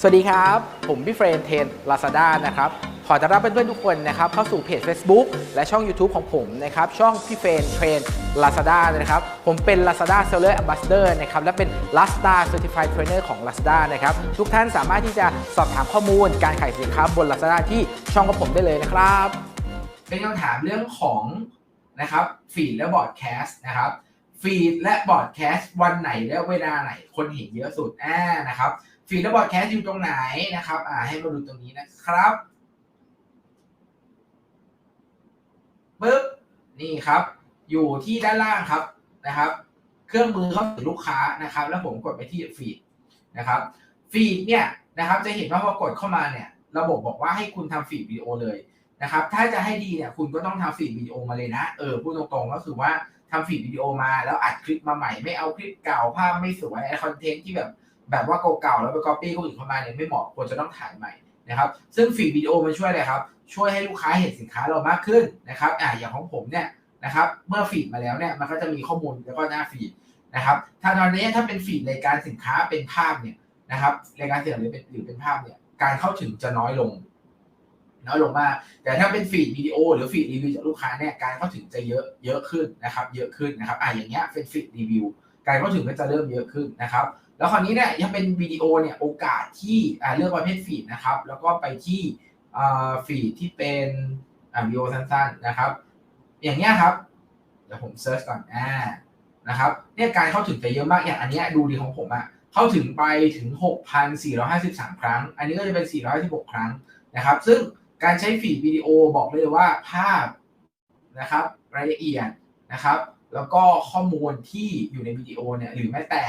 สวัสดีครับ ผมพี่เฟรนเทน Lazada นะครับ ขอต้อนรับเพื่อนๆทุกคนนะครับ เข้าสู่เพจ Facebook และช่อง YouTube ของผมนะครับ ช่องพี่เฟรนเทรน Lazada นะครับ ผมเป็น Lazada Seller Ambassador นะครับ และเป็น Lazada Certified Trainer ของ Lazada นะครับ ทุกท่านสามารถที่จะสอบถามข้อมูลการขายสินค้าบน Lazada ที่ช่องของผมได้เลยนะครับ เป็นคำถามเรื่องของนะครับฟีดและบอร์ดแคสต์นะครับฟีดและบอร์ดแคสต์วันไหนและเวลาไหนคนเห็นเยอะสุดแอ่นะครับ ฟีดและบอร์ดแคสอยู่ตรงไหนนะครับ อ่า ให้มาดูตรงนี้นะครับปึ๊บนี่ครับ อยู่ที่ด้านล่างครับนะครับ เครื่องมือเข้าถึงลูกค้านะครับ แล้วผมกดไปที่ฟีดนะครับฟีดเนี่ยนะครับ จะเห็นว่าพอกดเข้ามาเนี่ย ระบบบอกว่าให้คุณทำฟีดวิดีโอเลยนะครับ ถ้าจะให้ดีเนี่ยคุณก็ต้องทำฟีดวิดีโอมาเลยนะ เออพูดตรงๆก็คือว่าทำฟีดวิดีโอมาแล้วอัดคลิปมาใหม่ไม่เอาคลิปเก่าภาพไม่สวยไอคอนเทนต์ที่แบบ แบบว่าเก่าๆแล้วไปก๊อปปี้คนอื่นเข้ามาเนี่ยไม่เหมาะควรจะต้องถ่ายใหม่นะครับซึ่งฟีดวิดีโอมันช่วยอะไรครับ ช่วยให้ลูกค้าเห็นสินค้าเรามากขึ้นนะครับอ่าอย่างของผมเนี่ยนะครับเมื่อฟีดมาแล้วเนี่ยมันก็จะมีข้อมูลแล้วก็หน้าฟีดนะครับถ้าตอนนี้ถ้าเป็นฟีดรายการสินค้าเป็นภาพเนี่ยนะครับรายการสินค้าหรือเป็นหรือเป็นภาพเนี่ยการเข้าถึงจะน้อยลง น้อยลงมากแต่ถ้าเป็นฟีดวิดีโอ หรือฟีดรีวิวจากลูกค้าเนี่ยการเข้าถึงจะเยอะเยอะขึ้นนะครับ เยอะขึ้นนะครับอะอย่างเงี้ยเป็นฟีดรีวิวการเข้าถึงก็จะเริ่มเยอะขึ้นนะครับ แล้วคราวนี้เนี่ยยังเป็นวิดีโอเนี่ยโอกาสที่เลือกประเภทฟีดนะครับ แล้วก็ไปที่ฟีดที่เป็นวิดีโอสั้นๆนะครับ อย่างเงี้ยครับ เดี๋ยวผมเซิร์ชก่อนอ่านะครับเนี่ยการเข้าถึงจะเยอะมากอย่างอันเนี้ยดูดีของผมอะเข้าถึงไปถึง 6,453 ครั้ง อันนี้ก็จะเป็น 416 ครั้งนะครับ ซึ่งการใช้ฟีดวิดีโอบอกเลยว่าภาพนะครับรายละเอียดนะครับ แล้วก็ข้อมูลที่อยู่ในวิดีโอเนี่ยหรือแม้แต่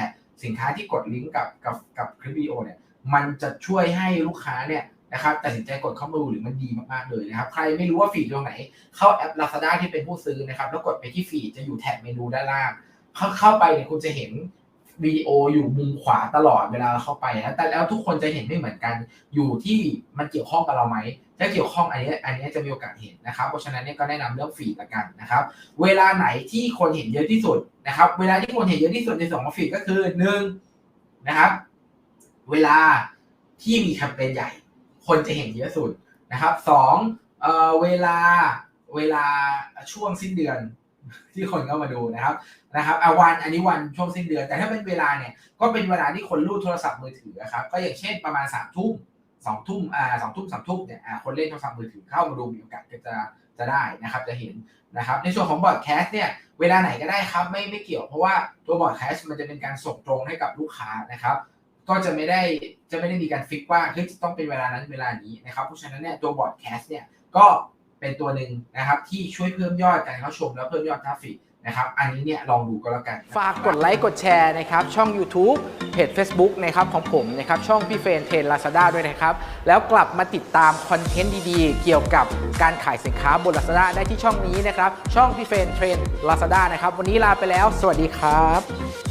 สินค้าที่กดลิงก์กับกับกับคลิปวิดีโอเนี่ยมันจะช่วยให้ลูกค้าเนี่ยนะครับตัดสินใจกดเข้ามาดูหรือมันดีมากๆเลยนะครับ ใครไม่รู้ว่าฟีดตรงไหน เข้าแอป Lazada ที่เป็นผู้ซื้อนะครับ แล้วกดไปที่ฟีดจะอยู่แท็บเมนูด้านล่างเข้าเข้าไปเนี่ยคุณจะเห็น วิดีโออยู่มุมขวาตลอดเวลาเข้าไปนะแต่แล้วทุกคนจะเห็นไม่เหมือนกัน อยู่ที่มันเกี่ยวข้องกับเราไหมถ้าเกี่ยวข้องอันนี้อันนี้จะมีโอกาสเห็นนะครับ เพราะฉะนั้นเนี่ยก็แนะนำเรื่องฟีดละกันนะครับ เวลาไหนที่คนเห็นเยอะที่สุดนะครับ เวลาที่คนเห็นเยอะที่สุดในสองฟีดก็คือหนึ่งนะครับ เวลาที่มีแคมเปญใหญ่ คนจะเห็นเยอะสุดนะครับสองเอ่อเวลาเวลาช่วงสิ้นเดือน ที่คนเข้ามาดูนะครับนะครับอาวันอันนี้วันช่วงสิ้นเดือน แต่ถ้าเป็นเวลาเนี่ยก็เป็นเวลาที่คนรูดโทรศัพท์มือถือนะครับก็อย่างเช่นประมาณสามทุ่มสองทุ่มอ่าสองทุ่มสามทุ่มเนี่ยอ่าคนเล่นโทรศัพท์มือถือเข้ามาดูมีโอกาสก็จะจะได้นะครับจะเห็นนะครับในส่วนของบอร์ดแคสต์เนี่ยเวลาไหนก็ได้ครับไม่ไม่เกี่ยวเพราะว่าตัวบอร์ดแคสต์มันจะเป็นการส่งตรงให้กับลูกค้านะครับก็จะไม่ได้จะไม่ได้มีการฟิกว่าเฮ้ยจะต้องเป็นเวลานั้นเวลานี้นะครับเพราะฉะนั้นเนี่ยตัวบอร์ดแคสต์เนี่ยก็ เป็นตัวหนึ่งนะครับที่ช่วยเพิ่มยอดการเข้าชมแล้วเพิ่มยอดทราฟฟิกนะครับ อันนี้เนี่ยลองดูก็แล้วกัน ฝากกดไลค์กดแชร์นะครับ ช่อง YouTube เพจ Facebook นะครับของผมนะครับ ช่องพี่เฟรนเทรนลาซาด้าด้วยนะครับ แล้วกลับมาติดตามคอนเทนต์ดีๆ เกี่ยวกับการขายสินค้าบน Lazada ได้ที่ช่องนี้นะครับ ช่องพี่เฟรนเทรนลาซาด้านะครับ วันนี้ลาไปแล้ว สวัสดีครับ